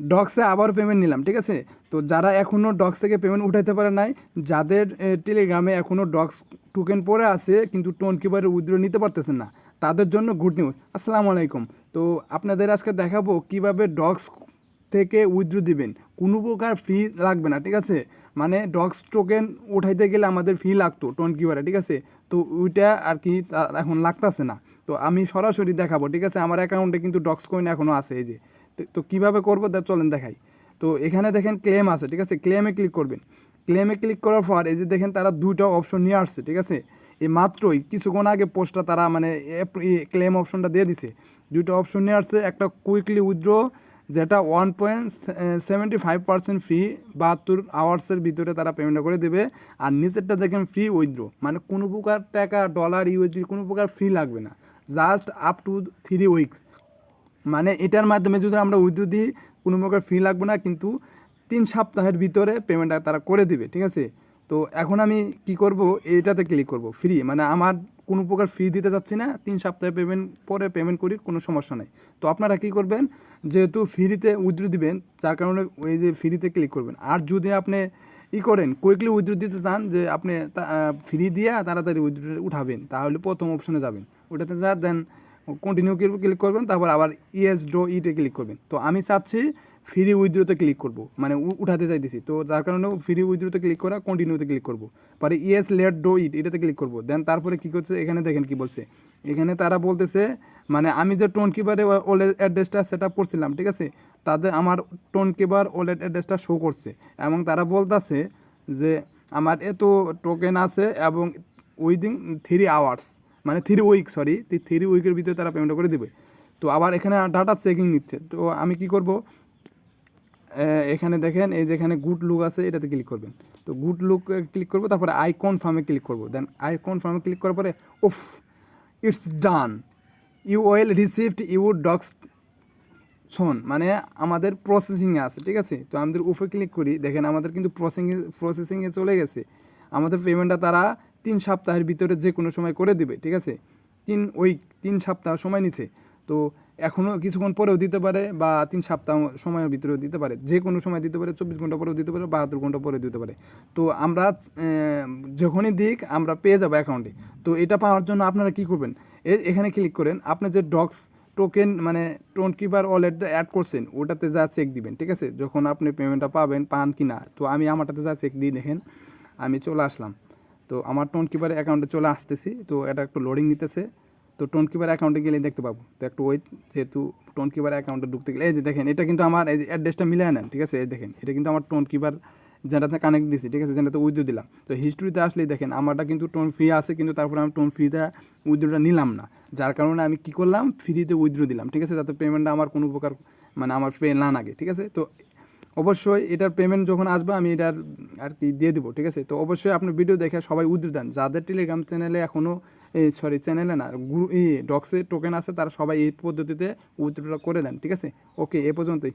ডক্সে আবার পেমেন্ট নিলাম, ঠিক আছে? তো যারা এখনও ডক্স থেকে পেমেন্ট উঠাইতে পারে নাই, যাদের টেলিগ্রামে এখনও ডক্স টোকেন পরে আছে, কিন্তু টোন কিবারে উইথড্র নিতে পারতেছেন না, তাদের জন্য গুড নিউজ আসসালামু আলাইকুম। তো আপনাদের আজকে দেখাবো কীভাবে ডক্স থেকে উইথড্র দিবেন। কোনো প্রকার ফি লাগবে না, ঠিক আছে? মানে ডক্স টোকেন উঠাইতে গেলে আমাদের ফি লাগতো টোন কিবারে ঠিক আছে? তো ওইটা আর কি এখন লাগতাছে না। তো আমি সরাসরি দেখাবো, ঠিক আছে? আমার অ্যাকাউন্টে কিন্তু ডক্স কয়েন এখনও আছে, এই যে। তো- কীভাবে করব? তা চলেন দেখাই। তো এখানে দেখেন ক্লেম আছে, ঠিক আছে? ক্লেমে ক্লিক করবেন। ক্লেমে ক্লিক করার পর এই যে দেখেন তারা দুইটা অপশন নিয়ে আসছে, ঠিক আছে? এই মাত্রই কিছুক্ষণ আগে পোস্টটা তারা মানে ক্লেম অপশনটা দিয়ে দিছে। দুইটা অপশন নিয়ে আসছে, একটা কুইকলি উইথড্র যেটা one point seventy five percent fee বাহাত্তর আওয়ার্সের ভিতরে তারা পেমেন্ট করে দেবে। আর নিচেরটা দেখেন ফ্রি উইথড্র মানে কোনো প্রকার টাকা ডলার ইউএসডি কোনো প্রকার ফি লাগবে না। Just up to three weeks মানে এটার মাধ্যমে যদি আমরা উইথড্র দিই, কোনো প্রকার ফি লাগবে না, কিন্তু তিন সপ্তাহের ভিতরে পেমেন্টটা তারা করে দিবে, ঠিক আছে? তো এখন আমি কি করব এটাতে ক্লিক করব ফ্রি মানে আমার কোনো প্রকার ফি দিতে চাচ্ছি না, তিন সপ্তাহে পেমেন্ট পরে পেমেন্ট করি, কোনো সমস্যা নাই। তো আপনারা কি করবেন, যেহেতু ফ্রিতে উইথড্র দিবেন, যার কারণে ওই যে ফ্রিতে ক্লিক করবেন। আর যদি আপনি ই করেন কুইকলি উইথড্র দিতে চান, যে আপনি ফ্রি দিয়ে তাড়াতাড়ি উইথড্র উঠাবেন, তাহলে প্রথম অপশনে যাবেন। ওটাতে যা দেন কন্টিনিউ ক্লিক করবেন, তারপর আবার ইএস ডো ইতে ক্লিক করবেন। তো আমি চাচ্ছি ফ্রি উইথড্রোতে ক্লিক করব মানে উঠাতে চাইতেছি। তো যার কারণে ফ্রি উইথড্রোতে ক্লিক করা কন্টিনিউতে ক্লিক করব। পরে ইএস লেট ডো ইট এটাতে ক্লিক করব। দেন তারপরে কী করছে, এখানে দেখেন কি বলছে। এখানে তারা বলতেছে মানে আমি যে টোন কিবারে ওলের অ্যাড্রেসটা সেট আপ করছিলাম, ঠিক আছে? তাদের আমার টোন কিবার ওলের অ্যাড্রেসটা শো করছে। এবং তারা বলতেছে যে, আমার এত টোকেন আছে এবং উইদিন থ্রি আওয়ার্স মানে থ্রি উইক সরি থ্রি উইকের ভিতরে তারা পেমেন্ট করে দেবে। তো আবার এখানে ডাটা চেকিং নিচ্ছে। তো আমি কি করব? এখানে দেখেন, এই যেখানে গুড লুক আছে, এটাতে ক্লিক করবেন। তো গুড লুক ক্লিক করব, তারপরে আইকন ফার্মে ক্লিক করব। দেন আইকন ফার্মে ক্লিক করার পরে, উফ it's done you well received you docs শোন মানে আমাদের প্রসেসিংয়ে আছে, ঠিক আছে? তো আমাদের উফে ক্লিক করি। দেখেন আমাদের কিন্তু প্রসেসিং প্রসেসিংয়ে চলে গেছে। আমাদের পেমেন্টটা তারা তিন সপ্তাহের ভিতরে যে কোনো সময় করে দিবে, ঠিক আছে? তিন উইক তিন সপ্তাহ সময় নিছে। তো এখনও কিছুক্ষণ পরেও দিতে পারে বা তিন সপ্তাহ সময়ের ভিতরেও দিতে পারে। যে কোনো সময় দিতে পারে, চব্বিশ ঘণ্টা পরেও দিতে পারে, বাহাত্তর ঘণ্টা পরে দিতে পারে। তো আমরা যখনই দিক, আমরা পেয়ে যাব অ্যাকাউন্টে তো এটা পাওয়ার জন্য আপনারা কী করবেন? এখানে ক্লিক করেন আপনার যে ডক্স টোকেন মানে টোন কিপার ওয়ালেটটা অ্যাড করছেন, ওটাতে যা চেক দিবেন, ঠিক আছে? যখন আপনি পেমেন্টটা পাবেন, পান কি না তো আমি আমারটাতে যা চেক দিয়ে দেখেন, আমি চলে আসলাম। তো আমার টোন কিপার অ্যাকাউন্টে চলে আসতেছি, তো এটা একটু লোডিং নিতেছে। তো টোন কিপার অ্যাকাউন্টে গেলে দেখতে পাবো। তো একটু ওয়েট যেহেতু টোন কিপার অ্যাকাউন্টে ঢুকতে গেলে, এই যে দেখেন, এটা কিন্তু আমার, এই অ্যাড্রেসটা মিলে নেন, ঠিক আছে? এই দেখেন, এটা কিন্তু আমার টোন কিপার যেটাতে কানেক্ট দিছি, ঠিক আছে? যেটাতে উইথড্র দিলাম। তো হিস্ট্রিতে আসলেই দেখেন, আমারটা কিন্তু টোন ফ্রি আছে, কিন্তু তারপরে আমি টোন ফ্রিতে উইথড্রটা নিলাম না। যার কারণে আমি কী করলাম? ফ্রিতে উইথড্র দিলাম, ঠিক আছে? যাতে পেমেন্টটা আমার কোনো প্রকার মানে আমার পে না লাগে, ঠিক আছে? তো অবশ্যই এটার পেমেন্ট যখন আসবে, আমি এটার আর কি দিয়ে দেবো, ঠিক আছে? তো অবশ্যই আপনার ভিডিও দেখে সবাই উদ্রি দেন। যাদের টেলিগ্রাম চ্যানেলে এখনও এই সরি চ্যানেলে না গ্রু ডক্সে টোকেন আছে, তারা সবাই এই পদ্ধতিতে উইথড্রটা করে দেন ঠিক আছে? ওকে এ পর্যন্তই।